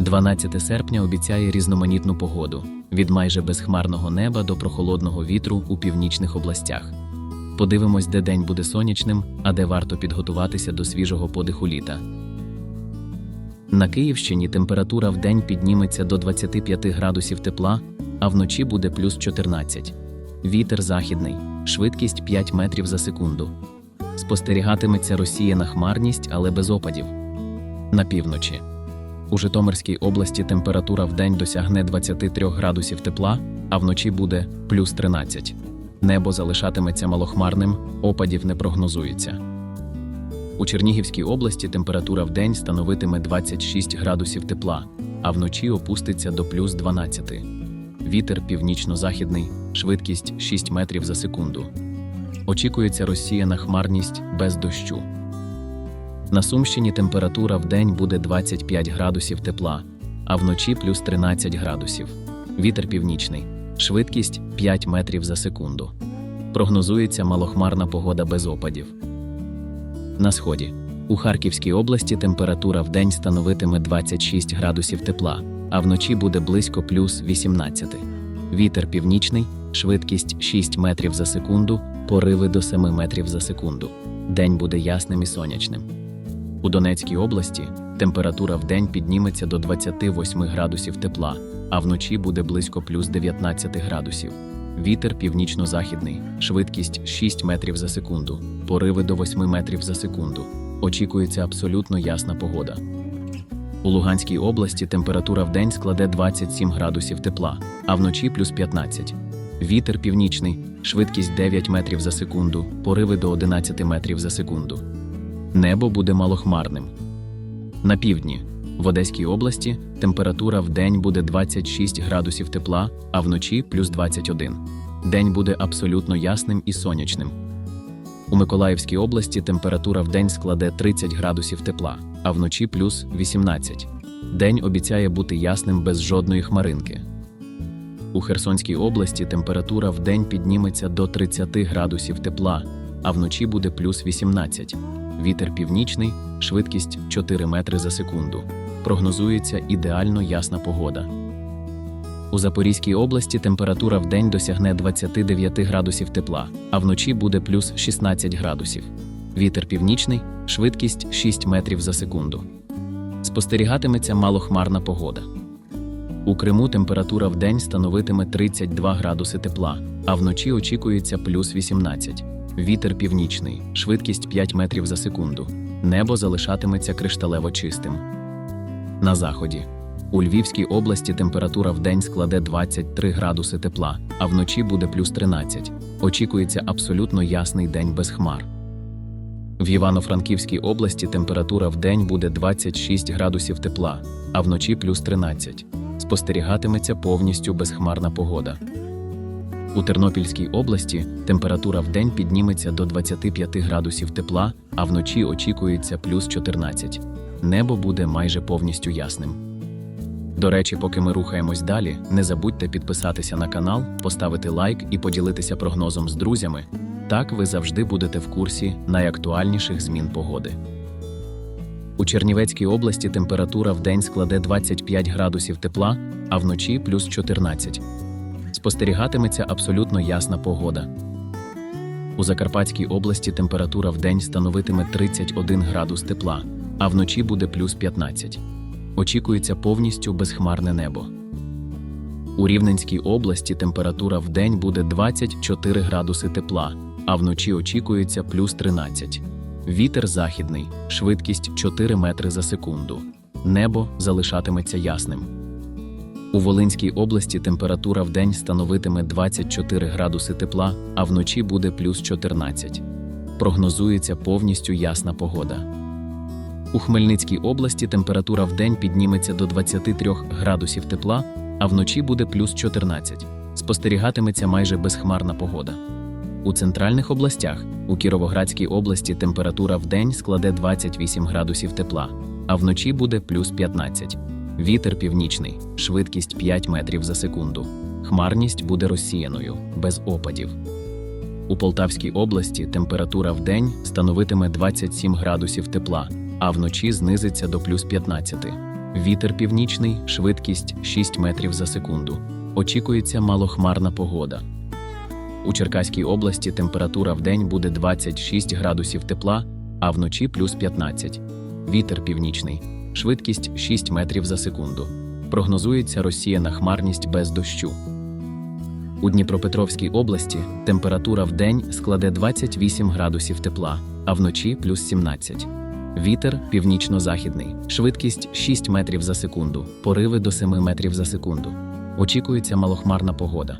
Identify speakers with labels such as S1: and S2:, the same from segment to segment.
S1: 12 серпня обіцяє різноманітну погоду від майже безхмарного неба до прохолодного вітру у північних областях. Подивимось, де день буде сонячним, а де варто підготуватися до свіжого подиху літа. На Київщині температура в день підніметься до 25 градусів тепла, а вночі буде плюс 14. Вітер західний, швидкість 5 метрів за секунду. Спостерігатиметься розсіяна хмарність, але без опадів. На півночі. У Житомирській області температура в день досягне 23 градусів тепла, а вночі буде плюс 13. Небо залишатиметься малохмарним, опадів не прогнозується. У Чернігівській області температура в день становитиме 26 градусів тепла, а вночі опуститься до плюс 12. Вітер північно-західний, швидкість 6 метрів за секунду. Очікується розсіяна хмарність без дощу. На Сумщині температура в день буде 25 градусів тепла, а вночі плюс 13 градусів. Вітер північний, швидкість 5 метрів за секунду. Прогнозується малохмарна погода без опадів. На сході. У Харківській області температура в день становитиме 26 градусів тепла, а вночі буде близько плюс 18. Вітер північний, швидкість 6 метрів за секунду, пориви до 7 метрів за секунду. День буде ясним і сонячним. У Донецькій області температура в день підніметься до 28 градусів тепла, а вночі буде близько плюс 19 градусів. Вітер північно-західний, швидкість 6 метрів за секунду, пориви до 8 метрів за секунду. Очікується абсолютно ясна погода. У Луганській області температура в день складе 27 градусів тепла, а вночі плюс 15. Вітер північний, швидкість 9 метрів за секунду, пориви до 11 метрів за секунду. Небо буде малохмарним. На півдні в Одеській області температура в день буде 26 градусів тепла, а вночі плюс 21. День буде абсолютно ясним і сонячним. У Миколаївській області температура в день складе 30 градусів тепла, а вночі плюс 18. День обіцяє бути ясним без жодної хмаринки. У Херсонській області температура в день підніметься до 30 градусів тепла, а вночі буде плюс 18. Вітер північний, швидкість 4 метри за секунду. Прогнозується ідеально ясна погода. У Запорізькій області температура в день досягне 29 градусів тепла, а вночі буде плюс 16 градусів. Вітер північний, швидкість 6 метрів за секунду. Спостерігатиметься малохмарна погода. У Криму температура в день становитиме 32 градуси тепла, а вночі очікується плюс 18. Вітер північний, швидкість 5 метрів за секунду. Небо залишатиметься кришталево чистим. На заході. У Львівській області температура в день складе 23 градуси тепла, а вночі буде плюс 13. Очікується абсолютно ясний день без хмар. В Івано-Франківській області температура в день буде 26 градусів тепла, а вночі плюс 13. Спостерігатиметься повністю безхмарна погода. У Тернопільській області температура в день підніметься до 25 градусів тепла, а вночі очікується плюс 14. Небо буде майже повністю ясним. До речі, поки ми рухаємось далі, не забудьте підписатися на канал, поставити лайк і поділитися прогнозом з друзями. Так ви завжди будете в курсі найактуальніших змін погоди. У Чернівецькій області температура в день складе 25 градусів тепла, а вночі плюс 14. Спостерігатиметься абсолютно ясна погода. У Закарпатській області температура в день становитиме 31 градус тепла, а вночі буде плюс 15. Очікується повністю безхмарне небо. У Рівненській області температура в день буде 24 градуси тепла, а вночі очікується плюс 13. Вітер західний, швидкість 4 метри за секунду. Небо залишатиметься ясним. У Волинській області температура в день становитиме 24 градуси тепла, а вночі буде плюс 14. Прогнозується повністю ясна погода. У Хмельницькій області температура в день підніметься до 23 градусів тепла, а вночі буде плюс 14. Спостерігатиметься майже безхмарна погода. У центральних областях у Кіровоградській області температура в день складе 28 градусів тепла, а вночі буде плюс 15. Вітер північний, швидкість 5 метрів за секунду. Хмарність буде розсіяною, без опадів. У Полтавській області температура в день становитиме 27 градусів тепла, а вночі знизиться до плюс 15. Вітер північний, швидкість 6 метрів за секунду. Очікується малохмарна погода. У Черкаській області температура в день буде 26 градусів тепла, а вночі плюс 15. Вітер північний, швидкість 6 метрів за секунду. Прогнозується розсіяна хмарність без дощу. У Дніпропетровській області температура в день складе 28 градусів тепла, а вночі плюс 17. Вітер північно-західний, швидкість 6 метрів за секунду, пориви до 7 метрів за секунду. Очікується малохмарна погода.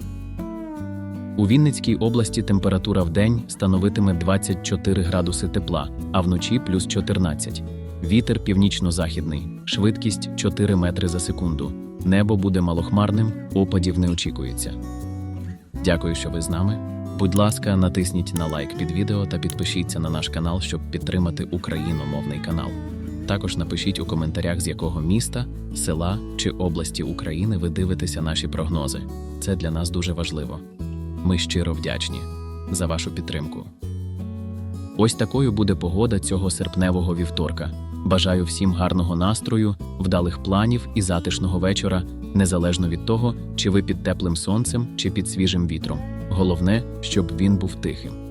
S1: У Вінницькій області температура в день становитиме 24 градуси тепла, а вночі плюс 14. Вітер північно-західний, швидкість 4 метри за секунду. Небо буде малохмарним, опадів не очікується. Дякую, що ви з нами. Будь ласка, натисніть на лайк під відео та підпишіться на наш канал, щоб підтримати україномовний канал. Також напишіть у коментарях, з якого міста, села чи області України ви дивитеся наші прогнози. Це для нас дуже важливо. Ми щиро вдячні за вашу підтримку. Ось такою буде погода цього серпневого вівторка. Бажаю всім гарного настрою, вдалих планів і затишного вечора, незалежно від того, чи ви під теплим сонцем, чи під свіжим вітром. Головне, щоб він був тихим.